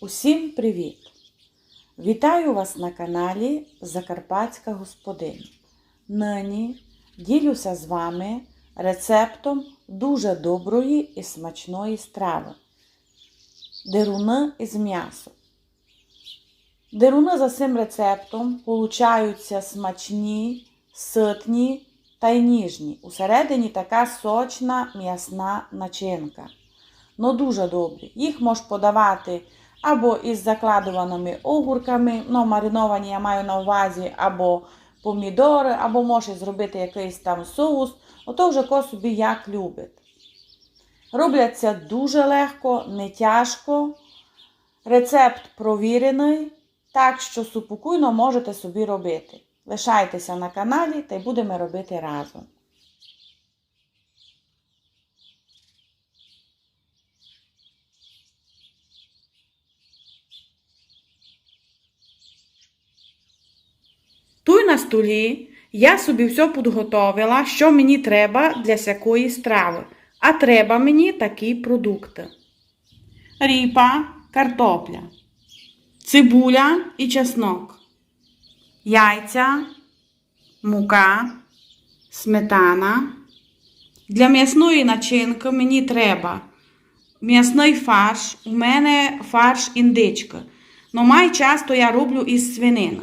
Усім привіт! Вітаю вас на каналі Закарпатська Господиня. Нині ділюся з вами рецептом дуже доброї і смачної страви. Деруни із м'ясом. Деруни за цим рецептом получаються смачні, ситні та й ніжні. Усередині така сочна м'ясна начинка. Ну дуже добрі. Їх можеш подавати або із закладуваними огурками, ну, мариновані я маю на увазі, або помідори, або можеш зробити якийсь там соус. Ото вже ко собі як любить. Робляться дуже легко, не тяжко. Рецепт провірений, так що супокійно можете собі робити. Лишайтеся на каналі та й будемо робити разом. Тут на столі я собі все підготовила, що мені треба для всякої страви. А треба мені такі продукти: ріпа, картопля, цибуля і чеснок, яйця, мука, сметана. Для м'ясної начинки мені треба м'ясний фарш. У мене фарш індичка. Но май часто я роблю із свинини.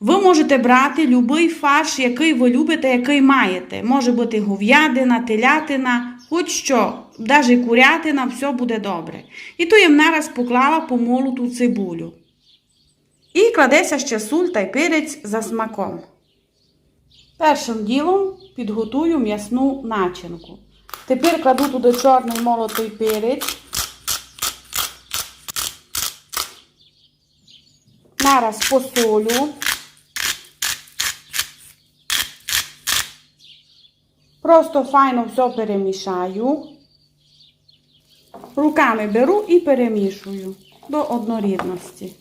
Ви можете брати будь-який фарш, який ви любите, який маєте. Може бути говядина, телятина, хоч що, навіть курятина, все буде добре. І то я нараз поклала помолоту цибулю. І кладеться ще суль та й перець за смаком. Першим ділом підготую м'ясну начинку. Тепер кладу туди чорний молотий перець. Нараз посолю. Просто файно все перемішаю. Руками беру і перемішую до однорідності.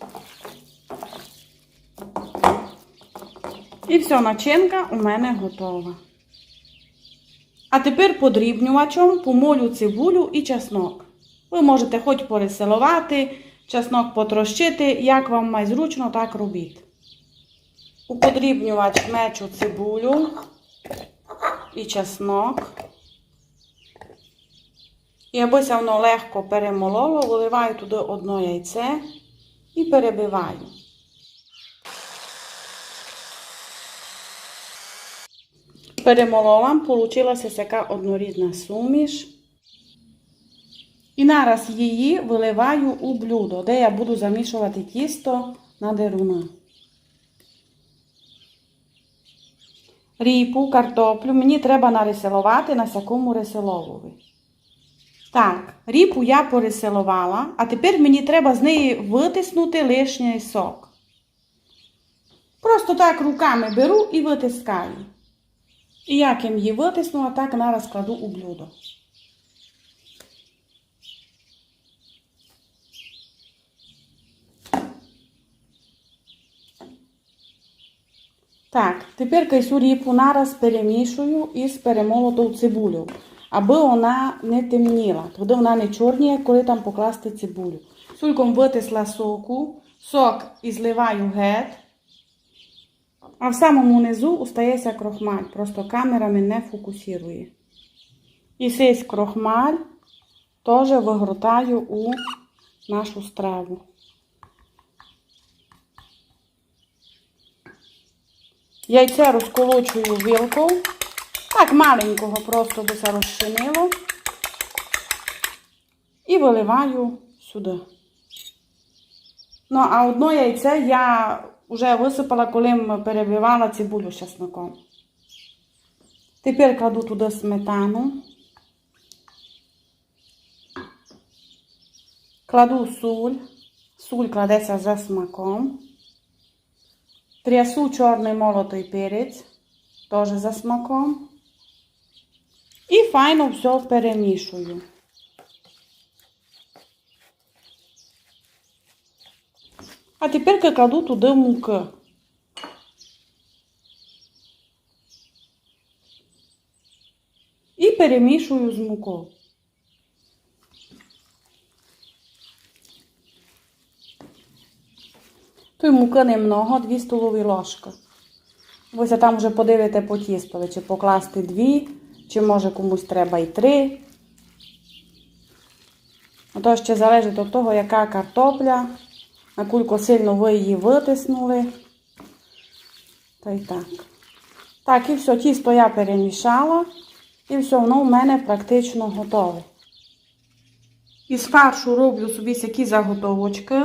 І все, начинка у мене готова. А тепер подрібнювачем помолю цибулю і чеснок. Ви можете хоч переселувати, чеснок потрощити, як вам май зручно, так робіть. У подрібнювач мечу цибулю і чеснок. І аби воно легко перемололо, виливаю туди одно яйце і перебиваю. Перемолола, получилася така однорідна суміш. І нараз її виливаю у блюдо, де я буду замішувати тісто на деруни. Ріпу, картоплю мені треба нареселувати на всякому реселовові. Так, ріпу я переселувала, а тепер мені треба з неї витиснути лишній сок. Просто так руками беру і витискаю. І як я її витиснула, так нараз кладу у блюдо. Так, тепер ріпу нараз перемішую із перемолотою цибулю, аби вона не темніла. Тоді вона не чорніє, коли там покласти цибулю. Сульком витисла соку, сок і зливаю геть. А в самому низу остається крохмаль. Просто камера мене фокусує. І цей крохмаль теж вигортаю у нашу страву. Яйце розколочую вилкою. Так, маленького просто би це розчинило. І виливаю сюди. Ну, а одно яйце я вже висипала, коли перебивала цибулю з чесником. Тепер кладу туди сметану. Кладу суль. Суль кладеться за смаком. Трясу чорний молотий перець, теж за смаком. І файно все перемішую. А тепер кладу туди муки. І перемішую з мукою. Муки немного, 2 столові ложки. Ви ся там вже подивите по тістові, чи покласти 2, чи може комусь треба і 3. То ще залежить від того, яка картопля, наскільки сильно ви її витиснули. Та й так. Так, і все, тісто я перемішала. І все, воно в мене практично готове. Із фаршу роблю собі всякі заготовочки.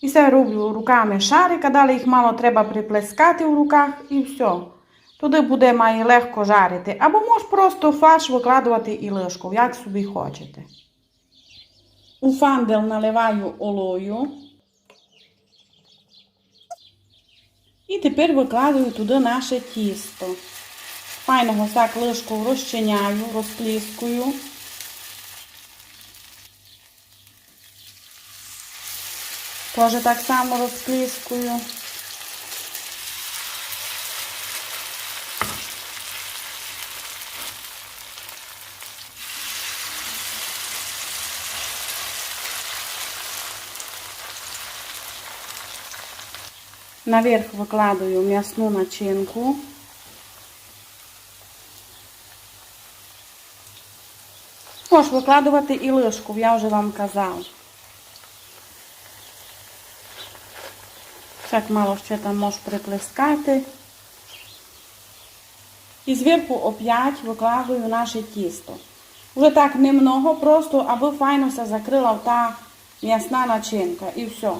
І все роблю руками шарика, далі їх мало треба приплескати в руках і все. Туди буде має легко жарити. Або можеш просто фарш викладувати і лишку, як собі хочете. У фандел наливаю олою. І тепер викладаю туди наше тісто. Файного так лишку розчиняю, розпліскую. Теж так само розпліскую. Наверх викладаю м'ясну начинку. Можеш викладувати і лишку, я вже вам казала. Так мало ще там можеш приплескати. І зверху опять викладаю наше тісто. Вже так немного, просто аби файно все закрила та м'ясна начинка. І все.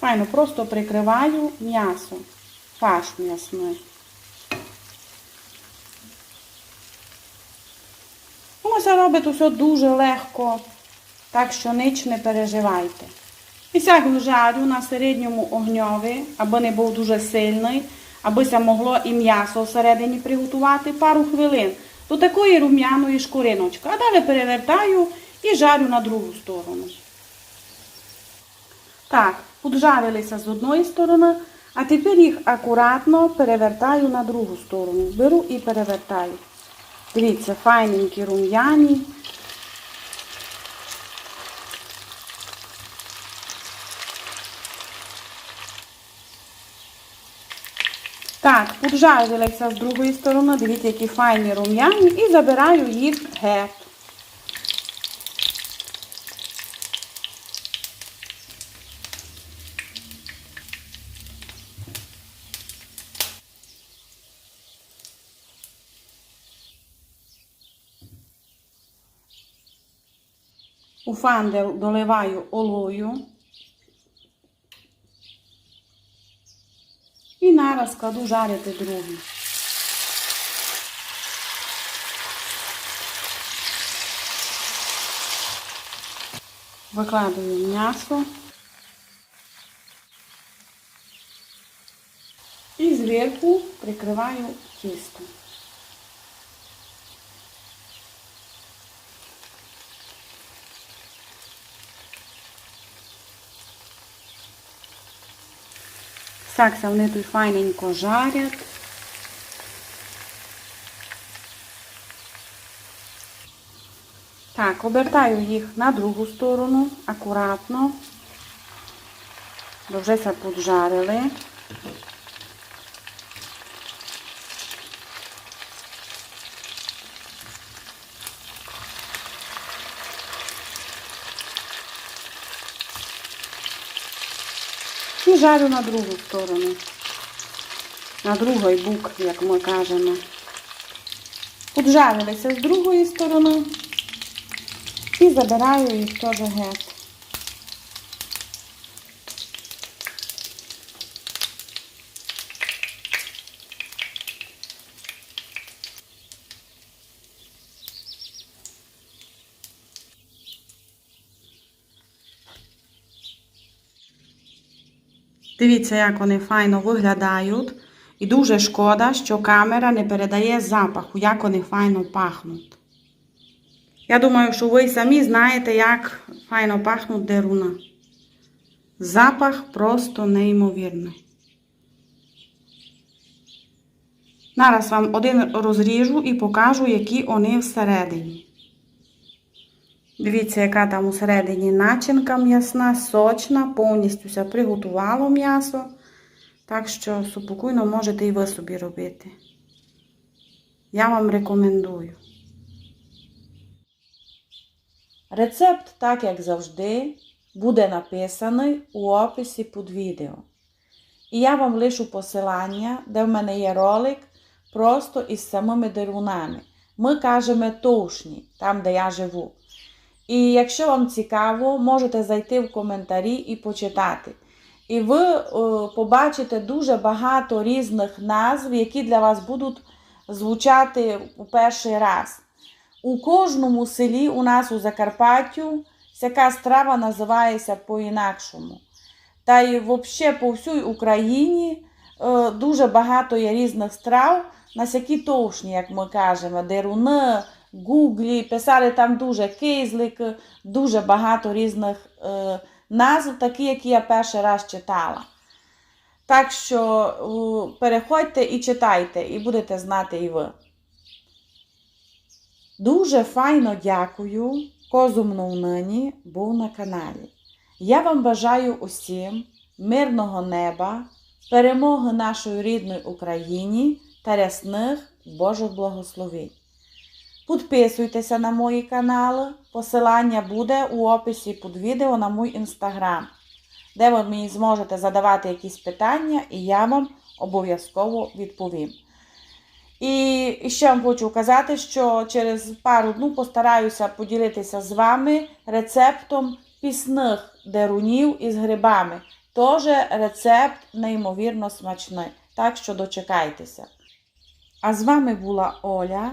Файно, просто прикриваю м'ясо, фарш м'ясний. Воно це робить усе дуже легко, так що ніч не переживайте. І сяк жарю на середньому огньові, аби не був дуже сильний, аби це могло і м'ясо всередині приготувати пару хвилин до такої рум'яної шкуриночки. А далі перевертаю і жарю на другу сторону. Так, поджарилися з одної сторони, а тепер їх акуратно перевертаю на другу сторону. Беру і перевертаю. Дивіться, файненькі рум'яні. Так, поджарилися з другої сторони, дивіться, які файні рум'яні, і забираю їх геть. У фандел доливаю олою. І нараз кладу жарити другий. Викладаю м'ясо. І зверху прикриваю тісто. Так, вони тут файненько жарять. Так, обертаю їх на другу сторону, акуратно. Бо вже це поджарили. І жарю на другу сторону. На другий бук, як ми кажемо. Поджарилися з другої сторони і забираю їх теж геть. Дивіться, як вони файно виглядають. І дуже шкода, що камера не передає запаху, як вони файно пахнуть. Я думаю, що ви самі знаєте, як файно пахнуть деруна. Запах просто неймовірний. Зараз вам один розріжу і покажу, які вони всередині. Дивіться, яка там усередині начинка м'ясна, сочна, повністю все приготувало м'ясо. Так що спокійно можете і ви собі робити. Я вам рекомендую. Рецепт, так як завжди, буде написаний у описі під відео. І я вам лишу посилання, де в мене є ролик просто із самими дерунами. Ми кажемо тушні, там, де я живу. І якщо вам цікаво, можете зайти в коментарі і почитати. І ви е, побачите дуже багато різних назв, які для вас будуть звучати у перший раз. У кожному селі у нас у Закарпаттю ця страва називається по-інакшому. Та й взагалі по всій Україні е, дуже багато є різних страв, на всякі товшні, як ми кажемо, деруни, гуглі, писали там дуже кизлик, дуже багато різних е, назв, такі, які я перший раз читала. Так що переходьте і читайте, і будете знати і ви. Дуже файно дякую, козумну нині був на каналі. Я вам бажаю усім мирного неба, перемоги нашої рідної Україні та рясних Божих благословень. Підписуйтеся на мої канали, посилання буде у описі під відео на мій інстаграм, де ви мені зможете задавати якісь питання, і я вам обов'язково відповім. І ще вам хочу казати, що через пару днів постараюся поділитися з вами рецептом пісних дерунів із грибами. Теж рецепт неймовірно смачний. Так що дочекайтеся. А з вами була Оля